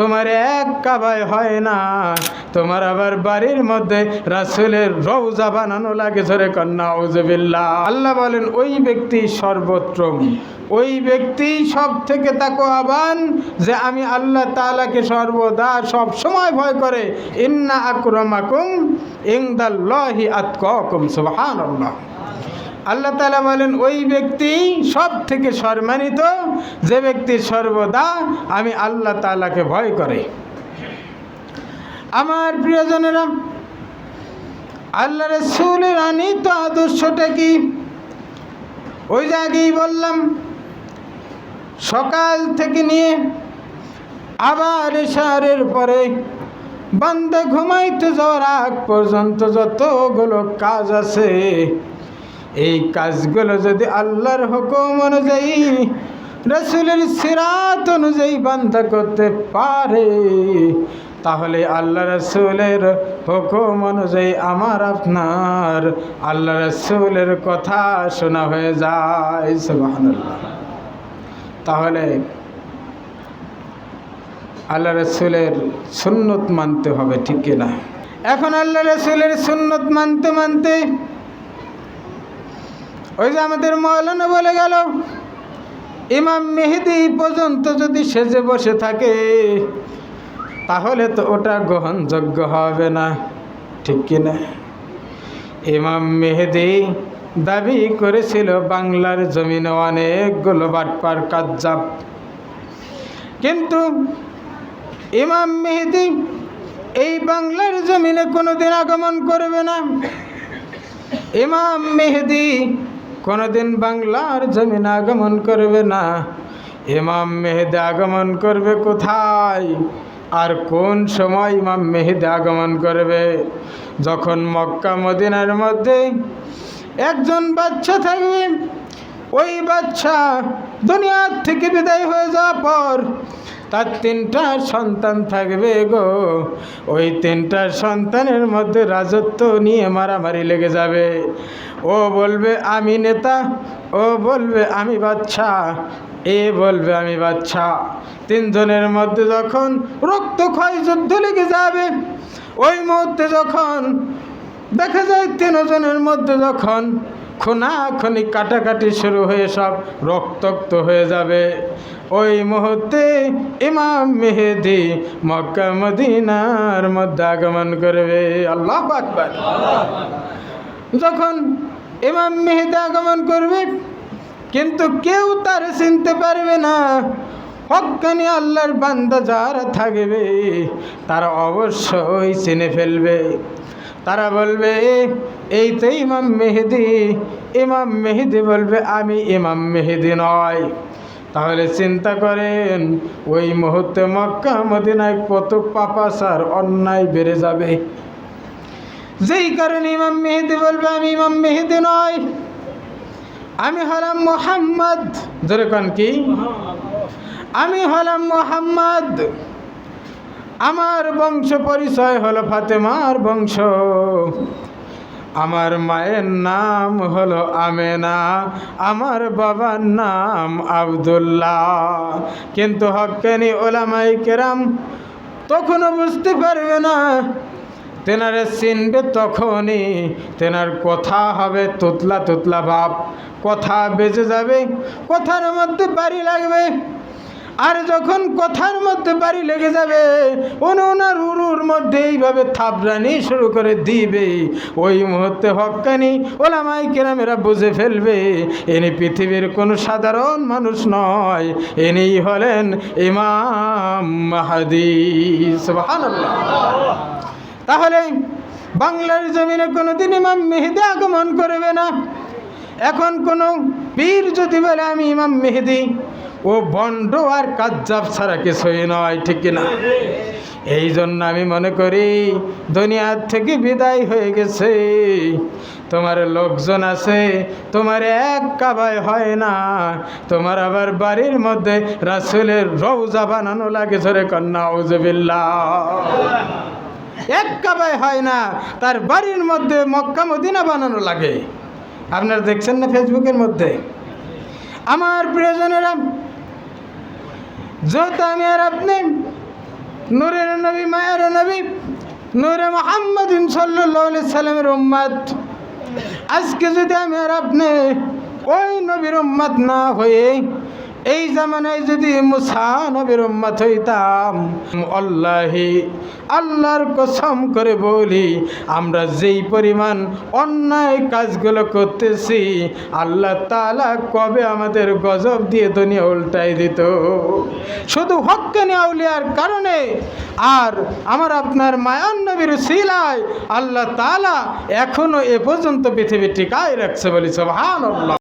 তোমার এক কাবায় হয় না। তোমার আবার বাড়ির মধ্যে রাসুলের রৌজা বানানো লাগে ধরে কন্যা উজবিল্লা আল্লাহ বলেন, ওই ব্যক্তি সর্বত্র ওই ব্যক্তি সব থেকে তাকে আবান যে আমি আল্লাহ তালাকে সর্বদা সব সময় ভয় করে। ইন্না আক্রমাকুম ইংদাল্লাহি আতকুম সুবহানাল্লাহ। আল্লাহ তালা বলেন, ওই ব্যক্তি সব থেকে সম্মানিত, যে ব্যক্তি সর্বদা আমি আল্লাহ তালাকে ভয় করে। আমার প্রিয়জনেরা আল্লাহ রসুলের আনিত আদর্শটা কি? ওই যে আগেই বললাম, সকাল থেকে নিয়ে আবার এশারের পরে বান্দা ঘুমাইতে যাওয়ার আগ পর্যন্ত যতগুলো কাজ আছে এই কাজগুলো যদি আল্লাহর হুকুম অনুযায়ী, রসুলের সিরাত অনুযায়ী বান্দা করতে পারে, তাহলে আল্লাহ রসুলের হুকুম অনুযায়ী আমার, আপনার আল্লাহ রসুলের কথা শোনা হয়ে যায়, সুবহানাল্লাহ। তাহলে আল্লাহ রসুলের সুন্নত মানতে হবে, ঠিক কিনা? এখন আল্লাহ রসুলের সুন্নত মানতে মানতে ওই যে আমাদের মৌলানা বলে গেল, ইমাম মেহেদি পর্যন্ত যদি সেজে বসে থাকে, তাহলে তো ওটা গ্রহণযোগ্য হবে না। ঠিক কিনা ইমাম মেহেদি দাবি করেছিল, বাংলার জমিনে অনেকগুলো বাটপার কাজ্জাব। কিন্তু ইমাম মেহেদি এই বাংলার জমিনে কোনোদিন আগমন করবে না। ইমাম মেহেদি কোনোদিন বাংলার জমিন আগমন করবে না। ইমাম মেহেদি আগমন করবে কোথায়? আর কোন সময় ইমাম মেহেদি আগমন করবে? যখন মক্কা, মদিনার মধ্যে একজন বাচ্চা থাকবে, ওই বাচ্চা দুনিয়ার থেকে বিদায় হয়ে যাওয়ার পর তার তিনটা সন্তান থাকবে গো। ওই তিনটা সন্তানের মধ্যে রাজত্ব নিয়ে মারামারি লেগে যাবে। ও বলবে, আমি নেতা, ও বলবে, আমি বাচ্চা এ বলবে, আমি বাচ্চা তিনজনের মধ্যে যখন রক্তক্ষয় যুদ্ধ লেগে যাবে, ওই মুহূর্তে যখন দেখা যায় তিনজনের মধ্যে যখন খুনাখনি কাটাকাটি শুরু হয়ে সব রক্তাক্ত হয়ে যাবে। ওই মুহূর্তে ইমাম মেহেদি মক্কা মদিনার মধ্যে আগমন করবে। আল্লাহ আকবার। যখন ইমাম মেহেদি আগমন করবে, কিন্তু কেউ তার চিনতে পারবে না। হকানি আল্লাহর বান্দা যারা থাকবে, তারা অবশ্যই চিনে ফেলবে। তারা বলবে, এই তো ইমাম মেহেদি। ইমাম মেহেদি বলবে, আমি ইমাম মেহেদি নয়। তাহলে চিন্তা করেন, ওই মুহূর্তে মক্কা, মদিনায় কত পাপাসার অন্যায় বেড়ে যাবে। যেই কারণে ইমাম মেহেদি বলবে, আমি ইমাম মেহেদি নয়। আমি হলাম মোহাম্মদ। ধরে কন কি? আমি হলাম মোহাম্মদ। আমার বংশ পরিচয় হলো ফাতেমার বংশ। আমার মায়ের নাম হলো আমেনা, আমার বাবার নাম আবদুল্লাহ। কিন্তু হকানি ওলামাই কেরাম তখনও বুঝতে পারবে না, তেনারে চিনবে তখনই, তেনার কথা হবে তোতলা তুতলা ভাব, কথা বেঁচে যাবে, কথার মধ্যে বাড়ি লাগবে। আর যখন কথার মধ্যে বাড়ি লেগে যাবে ওনার উরুর মধ্যে এইভাবে থাপড়ানি শুরু করে দিবে। ওই মুহূর্তে হকানি ওলামাই কেরামেরা বুঝে ফেলবে, ইনি পৃথিবীর কোনো সাধারণ মানুষ নয়, ইনি হলেন ইমাম মাহাদি। তাহলে বাংলার জমিনে কোনোদিন ইমাম মেহেদি আগমন করবে না। এখন কোনো পীর যদি বলে, আমি ইমাম মেহেদি। ও বন্ড আর কাজ্জাব ছাড়া কিছুই নয়, ঠিক না? এই জন্য আমি মনে করি দুনিয়ার থেকে বিদায় হয়ে গেছে। তোমার লোকজন আছে, তোমার এক কাবায় হয় না। তোমার আবার বাড়ির মধ্যে রাসুলের রৌজা বানানো লাগে ধরে কন্যা উজবিল্লা এক কাবায় হয় না, তার বাড়ির মধ্যে মক্কা মদিনা বানানো লাগে। আপনারা দেখছেন না ফেসবুকের মধ্যে? আমার প্রিয়জনেরা যত আমি আর আপনি নূরের নবী, মায়ের নবী, নূরে মোহাম্মদ সাল্লাহ সাল্লামের উম্মাদ আজকে যদি আমি আর আপনি ওই নবীর উম্মাদ না হয়ে এই জামানায় যদি মুসা নবীর উম্মাদ হইতাম, আল্লাহি, আল্লাহর কসম করে বলি, আমরা যেই পরিমাণ অন্যায় কাজগুলো করতেছি, আল্লাহ তালা কবে আমাদের গজব দিয়ে দুনিয়া উল্টাই দিত। শুধু হক্কানি আউলিয়ার কারণে, আর আমার আপনার মায়ান নবীর শিলায় আল্লাহ তালা এখনও এ পর্যন্ত পৃথিবী টিকায় রাখছে বলি সবহান